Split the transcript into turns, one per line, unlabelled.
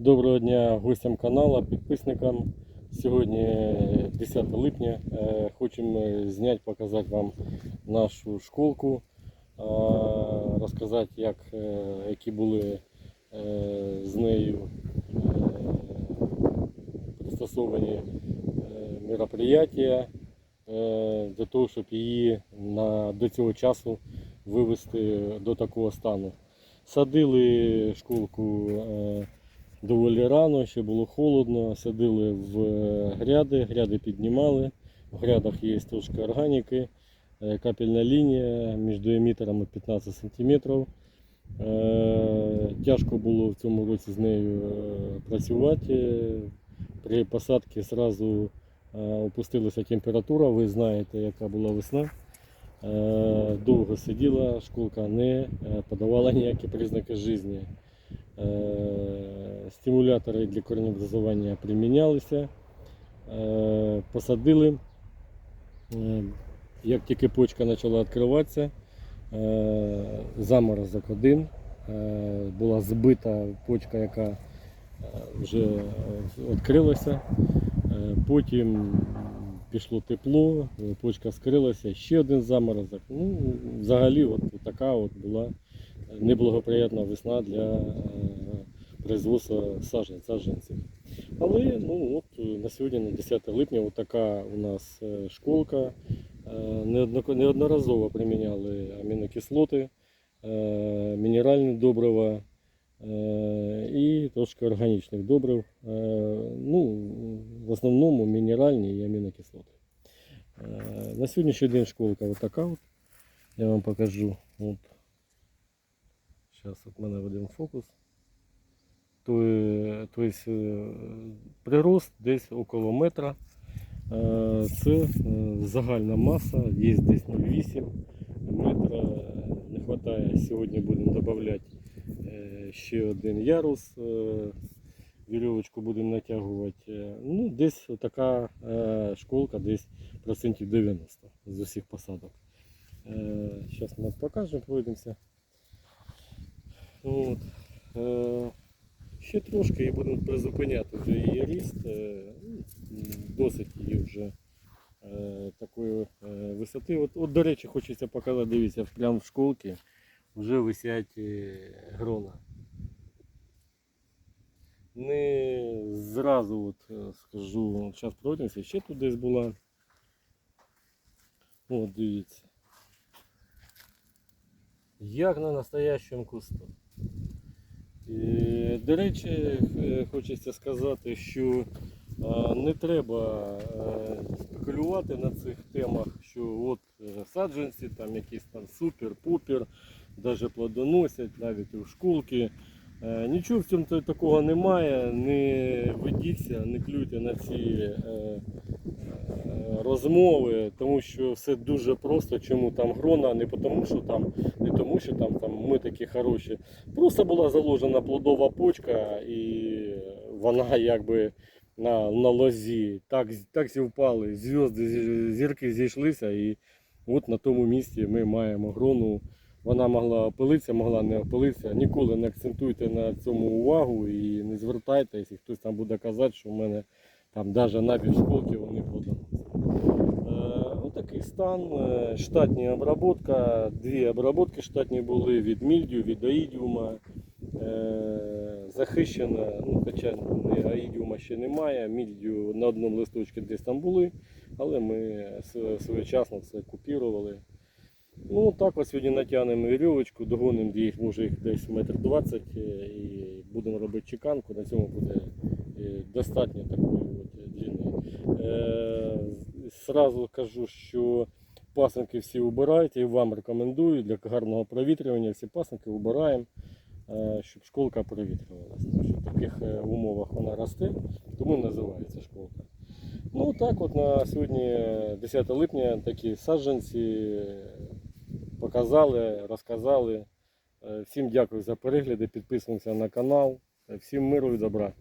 Доброго дня гостям каналу, підписникам. Сьогодні 10 липня. Е, Хочемо зняти, показати вам нашу школку, е, розказати, як, е, які були е, з нею е, пристосовані е, мероприятия е, для того, щоб її на, до цього часу вивести до такого стану. Садили школку е, доволі рано, ще було холодно, садили в е, гряди, гряди піднімали. В грядах є трошки органіки, е, капельна лінія між емітерами 15 см. Тяжко було в цьому році з нею е, працювати. При посадці одразу опустилася температура, ви знаєте, яка була весна. Е, Довго сиділа, школка не е, подавала ніякі признаки життя. Е, Стимулятори для корнеобразування примінялися, Е, посадили. Е, Як тільки почка почала відкриватися, заморозок один, була збита почка, яка вже відкрилася. Потім пішло тепло, почка скрилася, ще один заморозок. Ну, взагалі, от така от була неблагоприятна весна для е, производства сажен, саджанців. Але ну, от, е, на сьогодні, на 10 липня, така у нас е, школка. Неодноразово приміняли амінокислоти, мінеральні добрива і трошки органічних добрив. Ну, в основному мінеральні і амінокислоти. На сьогоднішній день школка от от. Я вам покажу. От. Зараз от мене один фокус. То, то есть, е, прирост десь около метра. Е, Це загальна маса, є десь 0,8 метра. Не вистачає. Сьогодні будемо додавати е, ще один ярус. Вірьовочку будемо натягувати. Ну, десь така школка, десь процентів 90 з усіх посадок. Зараз ми покажемо, пройдемося. От. Е, Ще трошки і будемо призупиняти вже її ріст. Е, ну, Досить її вже е, такої висоти. От, от, до речі, хочеться показати, дивіться, прямо в школці вже висять грона. Не зразу от, скажу, зараз пройдемося, ще тут десь була. От дивіться. Як на настоящому кусту. До речі, е, хочеться сказати, що е, не треба е, спекулювати на цих темах, що от саджанці там якісь там супер-пупер, навіть плодоносять, навіть у школки. Е, Нічого в цьому такого немає, не ведіться, не клюйте на ці е, е, розмови, тому що все дуже просто. Чому там грона, не тому, що там, не тому, що там, там ми такі хороші. Просто була заложена плодова почка і вона якби на, на лозі. Так, так зівпали, зв'язки, зірки зійшлися, і от на тому місці ми маємо грону. Вона могла опилитися, могла не опилитися. Ніколи не акцентуйте на цьому увагу і не звертайте, якщо хтось там буде казати, що в мене там навіть на півшколки вони плодоносять. Е, Отакий стан. Е, Штатні обработка. Дві обработки штатні були від мільдію, від аїдіума. Е, Захищена, ну, хоча аїдіума ще немає, мільдію на одному листочку десь там були, але ми своєчасно це купірували. Ну так от сьогодні натягнемо вірьовочку, догонимо їх, може їх десь метр двадцять е, і будемо робити чеканку. На цьому буде е, достатньо такої от длини. Е, Сразу кажу, що пасинки всі убирайте і вам рекомендую для гарного провітрювання всі пасинки убираємо, е, щоб школка провітрювалася. Тому що в таких умовах вона росте, тому називається школка. Ну так от на сьогодні е, 10 липня такі саджанці показали, розказали. Е, Всім дякую за перегляди, підписуємося на канал. Е, Всім миру і добра.